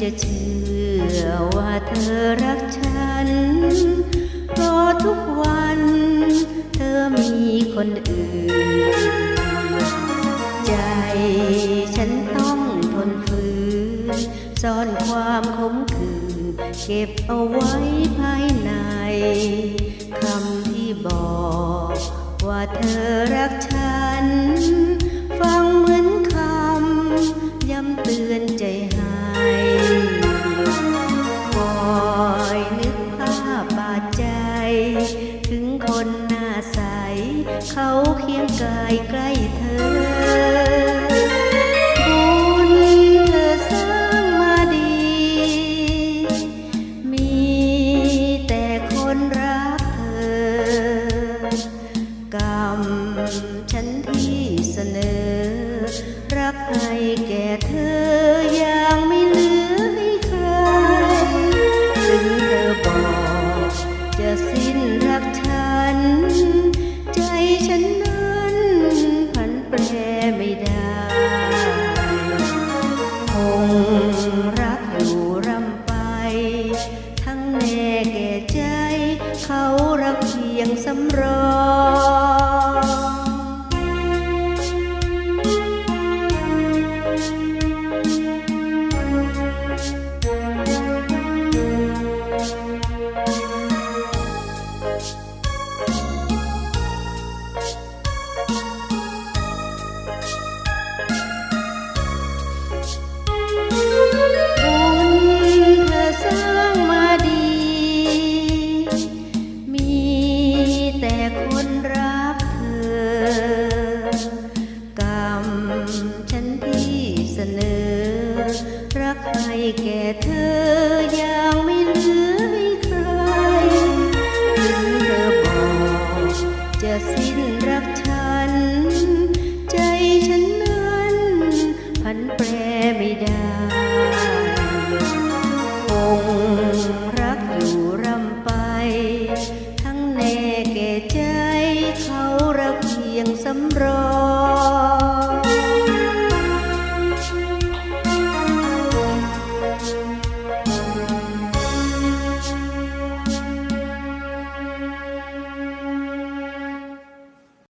จะเชื่อว่าเธอรักฉัน เพราะทุกวันเธอมีคนอื่น ใจฉันต้องทนฝืนซ่อนความขมขื่นเก็บเอาไว้ภายในคำที่บอกว่าเธอรักฉัน เขาเคียงกายใกล้ สำรองบุ รักให้แก่เธออย่างไม่เหลือให้ใครถึงเธอบอกจะสิ้นรักฉัน ใจฉันนั้นพันแปรไม่ได้คงรักอยู่รำไป ทั้งแน่แก่ใจเขารักเพียงสำรอง